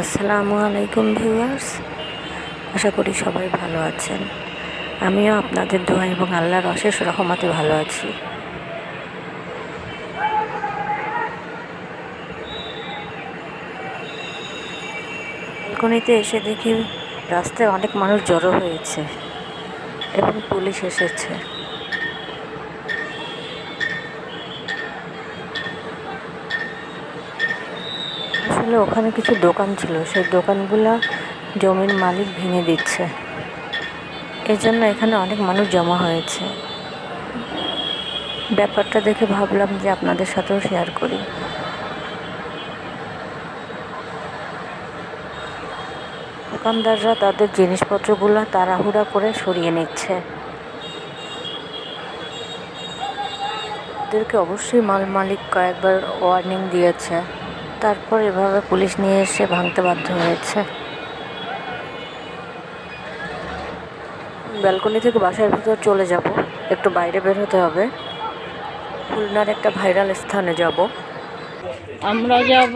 আসসালামু আলাইকুম ভিউয়ার্স। আশা করি সবাই ভালো আছেন। আমিও আপনাদের দোয়া এবং আল্লাহর অশেষ রহমতে ভালো আছি। ব্যালকনিতে এসে দেখি রাস্তায় অনেক মানুষ জড়ো হয়েছে এবং পুলিশ এসেছে। আসলে ওখানে কিছু দোকান ছিল। সেই দোকানগুলো জমির মালিক ভেঙে দিচ্ছে। এই জন্য এখানে অনেক মানুষ জমা হয়েছে। ব্যাপারটা দেখে ভাবলাম যে আপনাদের সাথেও শেয়ার করি। দোকানদাররা তাদের জিনিসপত্রগুলো তাড়াহুড়া করে সরিয়ে নিচ্ছে। ওদেরকে অবশ্যই মাল মালিক কয়েকবার ওয়ার্নিং দিয়েছে। তারপর এভাবে পুলিশ নিয়ে এসে ভাঙতে বাধ্য হয়েছে। ব্যালকনি থেকে বাসার ভিতর চলে যাব। একটু বাইরে বের হতে হবে। খুলনার একটা ভাইরাল স্থানে যাব। আমরা যাব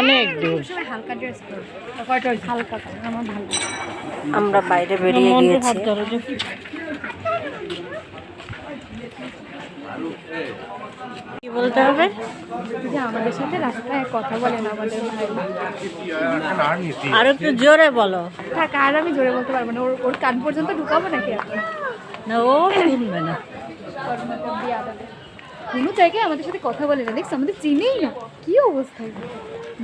অনেক দূর। হালকা ড্রেস হালকা কালার আমার ভালো লাগে। আমরা বাইরে বেরিয়ে গিয়েছি। বলতে হবে যে আমাদের সাথে রাস্তায় কথা বলেন আমাদের ভাই। আর একটু জোরে বলো। থাক আর আমি জোরে বলতে পারব না। ওর ওর কান পর্যন্ত ঢুকাবো নাকি না ও শুনবে না। কোনো জায়গায় আমাদের সাথে কথা বলে না। দেখছ আমাদের চিনেই না। কি অবস্থা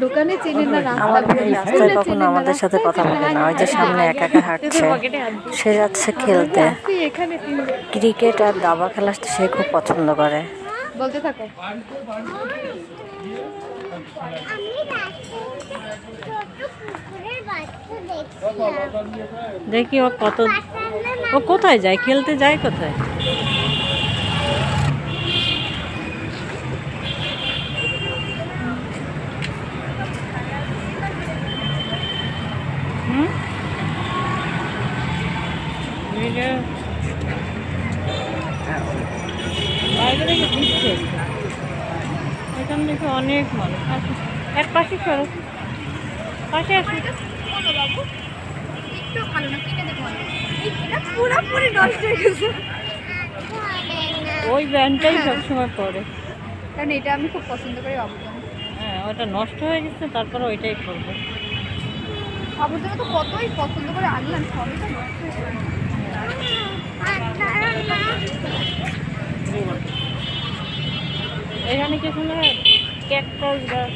দোকানে চেনে না রাস্তা রাস্তায় কখনো আমাদের সাথে কথা বলে না। ওই যে সামনে একা একা হাঁটছে। সে যাচ্ছে খেলতে। ক্রিকেট আর দাবা খেলা সে খুব পছন্দ করে। বলতে থাকো। দেখি ও কত ও কোথায় যায়? খেলতে যায় কোথায়? হুম? এখান থেকে অনেক মানুষ আসুন। এক পাশে সরো। পাশে আসুন ওই ব্যান্ডটাই সবসময় পরে। কারণ এটা আমি খুব পছন্দ করি অবদান। হ্যাঁ ওটা নষ্ট হয়ে গেছে তারপরে ওইটাই করব। অবদান তো কতই পছন্দ করে আনলাম সবই তো নষ্ট হয়ে। এখানে কিছু না ক্যাকটাস গাছ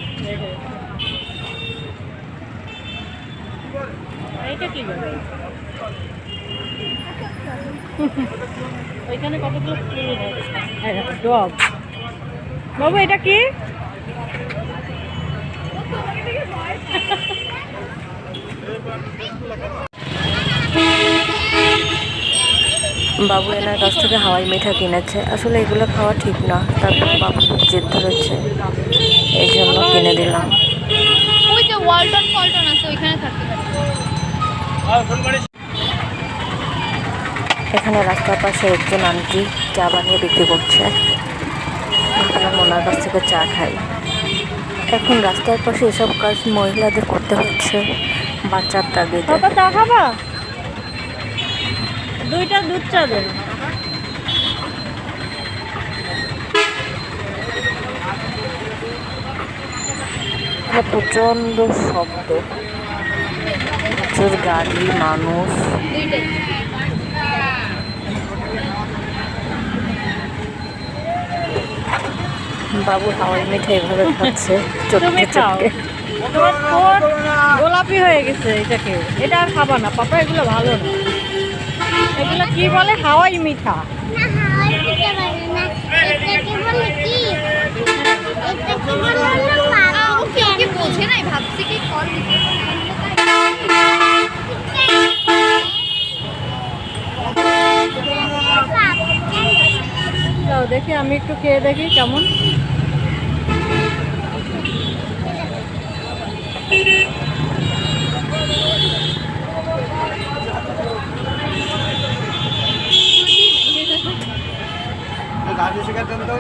এইটা কি ওইখানে কতগুলো ফুল ডব বাবু এটা কি? বাবু এনার কাছ থেকে হাওয়াই মিঠা কিনেছে। আসলে এগুলো খাওয়া ঠিক না। তারপর বাবু খুব জেদ ধরেছে। এই জন্য কিনে দিলাম। ওই যে ওয়ালটন ফলটন আছে ওইখানে থাকতে এখানে রাস্তার পাশে একজন আন্টি চা বানিয়ে বিক্রি করছে। ভাবলাম ওনার কাছ থেকে চা খাই। এখন রাস্তার পাশে এসব কাজ মহিলাদের করতে হচ্ছে। বাচ্চার তাগিদে। বাবা চা খাবা? দুইটা দুধ চা দেন এখানে প্রচণ্ড শব্দ। প্রচুর গাড়ি মানুষ। বাবু হাওয়াই মিঠা এভাবে খাচ্ছে চটকে চটকে। গোলাপি হয়ে গেছে এটাকে। এটা আর খাবা না পাপা এগুলো ভালো না। এগুলো কি বলে? হাওয়াই মিঠা। বোঝে নাই ভাবছি কি কল দেখি আমি একটু খেয়ে দেখি কেমন। গাছ এসে গেছেন তো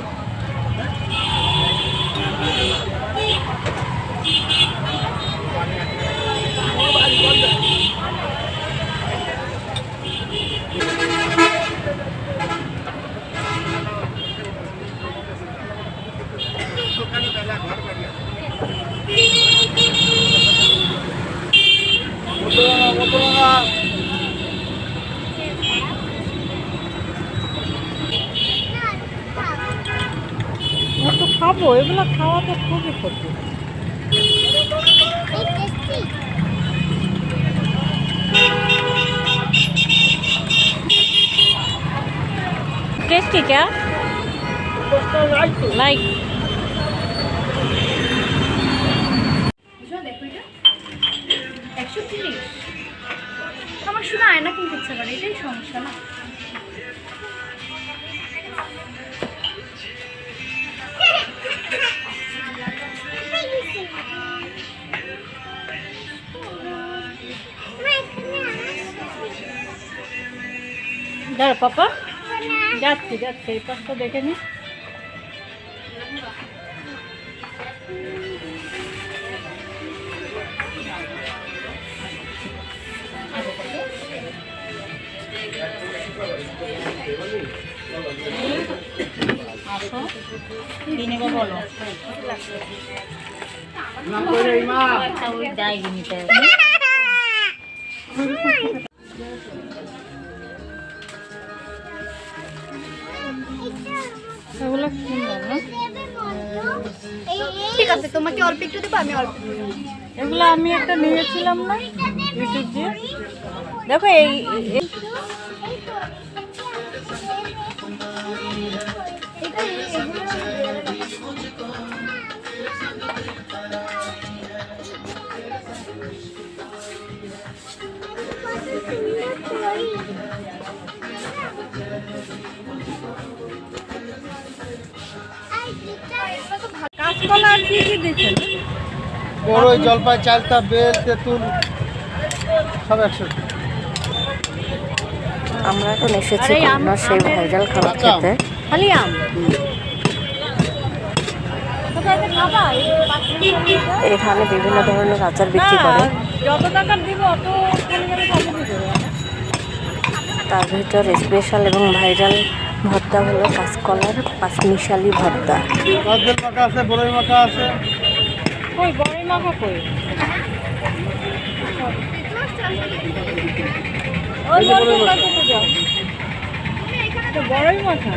একটু খাব এগুলো খাওয়া তো খুবই ক্ষতি এই টেস্টি टेस्टी क्या लाइक বুঝলো দেখো এটা একশো তিরিশ আমার শুধু আয়না কিনতে ইচ্ছে করে এটাই সমস্যা না দাঁড়া পাপা। যাচ্ছি যাচ্ছি এই পাশটা দেখে নি। আসো। কি বলো? একটা ওই ডায়েরি নিতে আছে তোমাকে অল্প একটু দেবো আমি অল্প এগুলো আমি একটা নিয়েছিলাম না ইউটিউব দিয়ে দেখো এই কাঁচকলা আর কি কি দিচ্ছেন? বড়ই জলপাই চালতা বেল তেঁতুল সব একসাথে। আমরা এখন এসেছি আরে আম- খুলনার সেই আমের- ভাইরাল খাবার খেতে। খালি আম? এখানে বিভিন্ন ধরনের আচার বিক্রি না, করে। যত টাকার দিব অত পরিমাণে খাব কি করে তার ভিতর স্পেশাল এবং ভাইরাল ভর্তা হলো কাঁচকলার পাঁচমিশালি ভর্তা। আছে বড়ই মাখা আছে। কই বড়ই মাখা কই?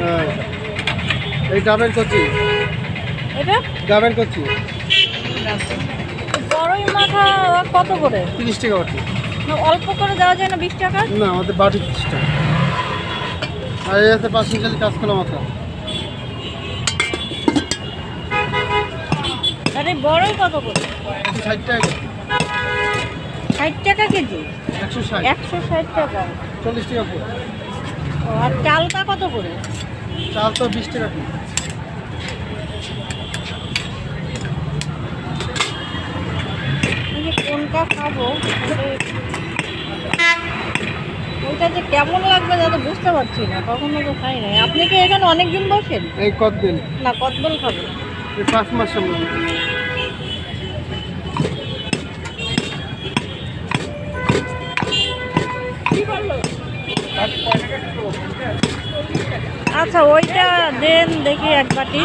হ্যাঁ এই ডাবের কচি। এটা? কচি। বড়ই মাখা কত করে? তিরিশ টাকা বাটি। অল্প করে দেওয়া যায় না বিশ টাকা? না আমাদের বাটি তিরিশ টাকা। আর এই আছে পাঁচ মিশালি কাঁচকলা মাথা আর বড়ই কত করে? ষাট টাকা ষাট টাকা কেজি? একশো ষাট। একশো ষাট টাকা। চল্লিশ টাকা ও, আর চালটা কত করে? চাল তো বিশ টাকা ফুট কোনটা খাব? ওইটা যে কেমন লাগবে যাতে বুঝতে পারছি না কখনো তো খাই নাই। আপনি কি এখানে অনেক দিন বসেন? এই কদবেল না কতবেল খাব এই পাঁচ মাস আচ্ছা ওইটা দেন দেখি এক বাটি।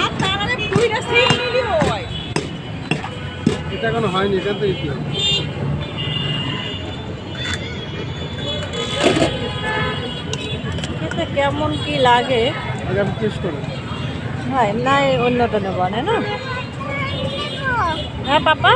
এটা এখনও হয়নি এটা তো ইতি কেমন কি লাগে। হয় না এই অন্যটা নেব না? হ্যাঁ পাপা?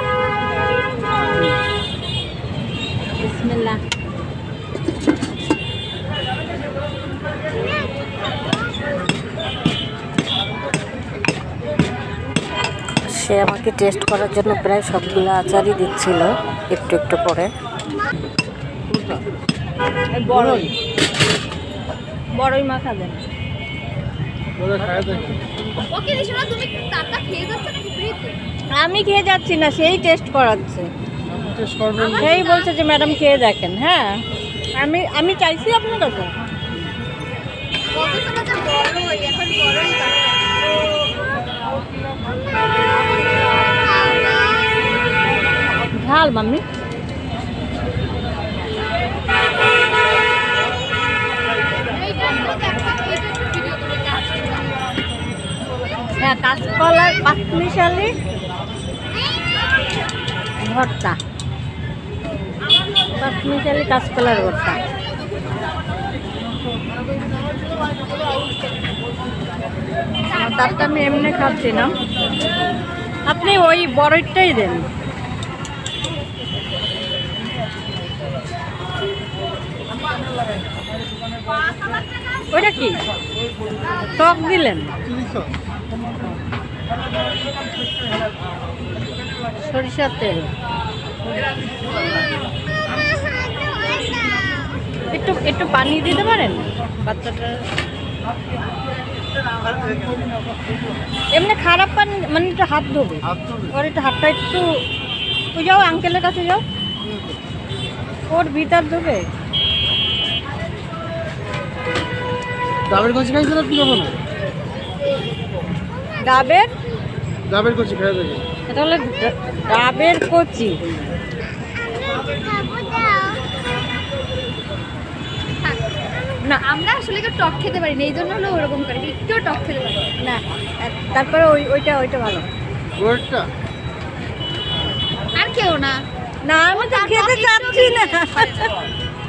সে আমাকে টেস্ট করার জন্য প্রায় সবগুলো আচারই দিচ্ছিল একটু একটু করে। বড়ই? বড়ই মা ফ্রিতে? আমি খেয়ে যাচ্ছি না সেই টেস্ট করাচ্ছে। সেই বলছে যে ম্যাডাম খেয়ে দেখেন হ্যাঁ। আমি আমি চাইছি আপনার কাছে ঝাল মাম্মি। হ্যাঁ কাঁচকলার পাঁচমিশালি ভর্তা। পাঁচমিশালি কাঁচকলার ভর্তা। তারটা আমি এমনি খাচ্ছি না। আপনি ওই বড়টাই দেন। ওইটা কি? টক দিলেন? সরিষার তেল। একটু একটু পানি দিতে পারেন? বাচ্চাটা। এমনি খারাপ পানি মানে একটু হাত ধোবে। ওর একটু হাতটা একটু ওই যাও আঙ্কেলের কাছে যাও। ওর ভিতর ধোবে। ডাবের কচি খাইছেন আপনি কখনো? ডাবের? ডাবের কচি খাই দেখে এটা হলো ডাবের কচি। না আমরা আসলে কেউ টক খেতে পারি না এই জন্য হলো ওরকম করে একটু টক খেতে পারি। না। তারপরে ওই ওইটা ওইটা ভালো। গোয়েরটা আর কেউ না। না আমি তো খেতে চাচ্ছি না।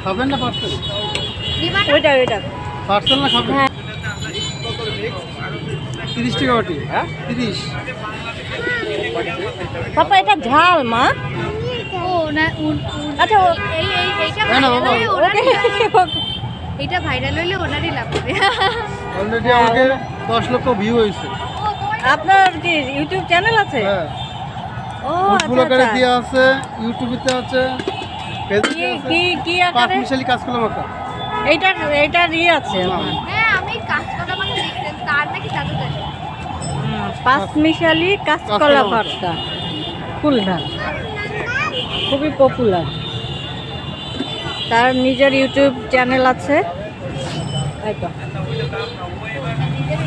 খাবেন না পার্সেল? ওইটা ওইটা। পার্সেল না খাবেন? হ্যাঁ। তিরিশ টাকা বাটি। হ্যাঁ? তিরিশ। পাপা এটা ঝাল মা। ও না উন- উন- আচ্ছা ও এই এই এইটা না, না, ভাইরাল বাবা। ওকে এইটা ভাইরাল হইলে ওনারই লাভ হবে। অলরেডি আমাকে দশ লক্ষ ভিউ হয়েছে। আপনার কি ইউটিউব চ্যানেল আছে? হ্যাঁ। ও ফুটবল আচ্ছা আচ্ছা। দেওয়া আছে ইউটিউবেতে আছে ফেসবুকে কি আছে। কি আকারে? মিশালি কাজ করলাম ইয়ে আছে। হ্যাঁ। আমি কাঁচকলা মানে দেখতেন তার নাকি জাদু পাঁচ মিশালি কাঁচকলা ভর্তা। খুলনা। খুবই পপুলার তার নিজের ইউটিউব চ্যানেল আছে।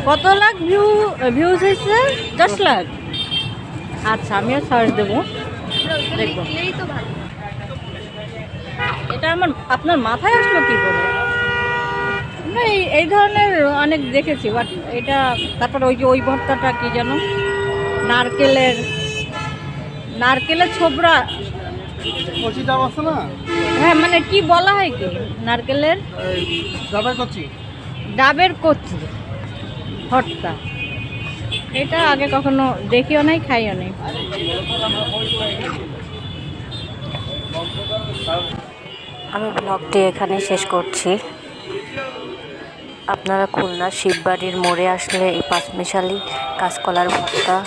কত লাখ ভিউ ভিউজ হয়েছে? দশ লাখ? আচ্ছা আমিও সার্চ দেবো। দেখব। এটা আমার আপনার মাথায় আসলো কি করে? না এই এই ধরনের অনেক দেখেছি বাট এটা তারপর ওই যে ওই ভর্তাটা কি যেন? নারকেলের নারকেলের না হ্যাঁ মানে কি বলা হয় কি? নারকেলের? ডাবের কচি ডাবের কচি, ভর্তা। এটা আগে কখনো দেখিও নাই, খাইও নাই। আমি ব্লগটি এখানে শেষ করছি। আপনারা খুলনা শিববাড়ির মোড়ে আসলে এই পাঁচমিশালি কাঁচকলার ভর্তা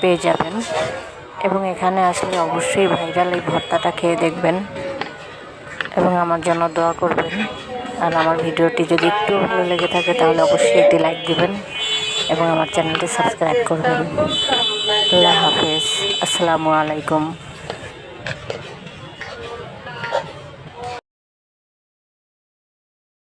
পেয়ে যাবেন। এবং এখানে আসলে অবশ্যই ভাইরাল এই ভর্তাটা খেয়ে দেখবেন। এবং আমার জন্য দোয়া করবেন। আর আমার ভিডিওটি যদি একটু ভালো লেগে থাকে তাহলে অবশ্যই একটি লাইক দিবেন এবং আমার চ্যানেলটি সাবস্ক্রাইব করবেন। আল্লাহ হাফেজ। আসসালামু আলাইকুম।